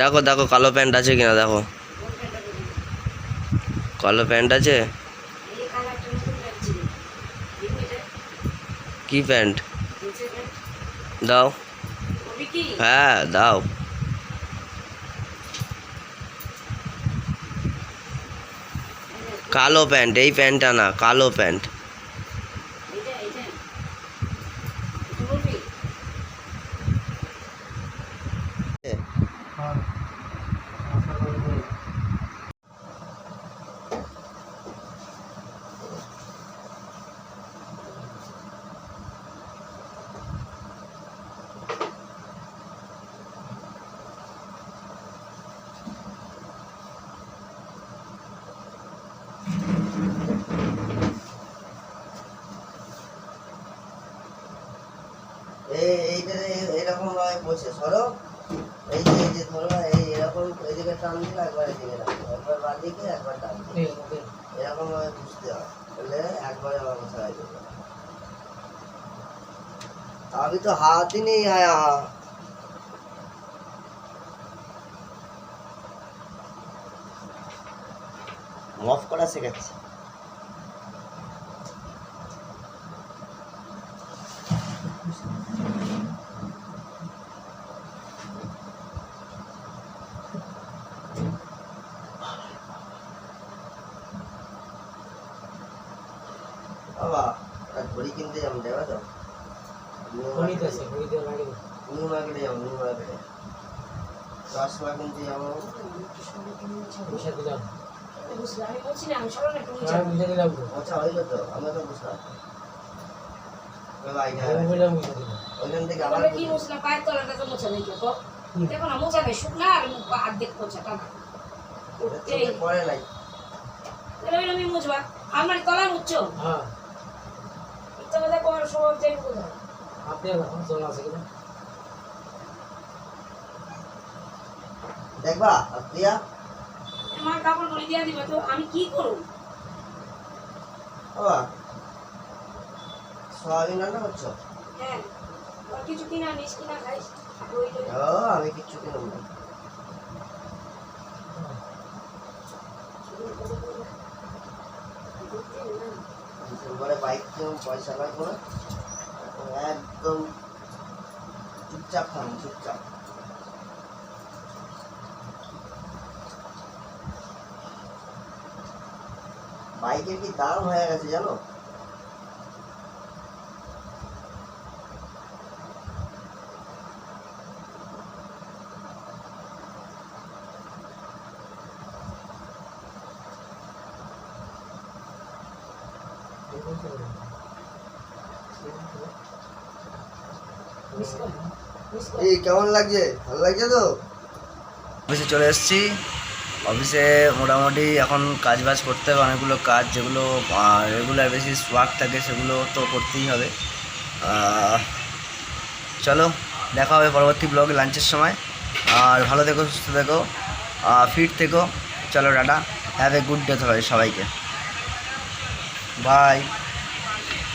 দেখো দেখো, কালো প্যান্ট আছে কিনা, দেখো। কালো প্যান্ট আছে? কি প্যান্ট? দাও। হ্যাঁ দাও। কালো প্যান্ট, এই প্যান্টটা না, কালো প্যান্ট এইটা এইটা এটা বলবি এই এইটা এই- এরকম ভাবে বসে সরো। এই যে এই যে ধরো না, এই এরকম এদিকে টান দিলে একবার এদিকে রাখো একবার বাঁ দিকে একবার ডান দিকে এরকম ভাবে বুঝতে হয় তাহলে একবারে আমার বসা হয়ে যাবে अभी तो हाथ ही नहीं आया অফ করা শেখাচ্ছি বাবা ঘড়ি কিনতে যাব দেবে তো? নিউ মার্কেটে যাব নিউ মার্কেটে চশমা কিনতে যাব বুঝলি আমি বলছি না আমি সরো না একটু নিচে আচ্ছা হইল তো আমরা তো বুঝলাম। ওইখান থেকে আবার কি মুছলাম পায়ের তলাটা তো মোছা নেই দেখো দেখো না মোছা নেই শুকনা আর মুখ হাত দেখ মোছা টানা এই। চোখে পড়ে নাই আমি মুছবা। আমার তলায় মুছছো তবে দেখো আর সব যাই বোঝা দেখবা আর প্রিয়া আমার কাপড় গুলি দিয়ে দিবে তো আমি কি করব বাবা সোয়াবিন রান্না করছ হ্যাঁ আর কিছু কিনা নিস কিনা খাইস ওই লই। ও আমি কিচ্ছু কিনব না ডিসেম্বরে বাইক কেউ পয়সা লাগবে একদম চুপচাপ খান চুপচাপ। বাইকের কি দাম হয়ে গেছে জানো? এই, কেমন লাগছে? ভালো লাগছে তো? অফিসে চলে এসেছি। অফিসে মোটামুটি এখন কাজ বাজ করতে হবে, অনেকগুলো কাজ, যেগুলো রেগুলার বেশি ওয়ার্ক থাকে, সেগুলো তো করতেই হবে। চলো, দেখা হবে পরবর্তী ব্লগে লাঞ্চের সময়। আর ভালো থেকো, সুস্থ থেকো। ফিট থেকো। চলো, tata. Have a good day সবাই সবাইকে। বাই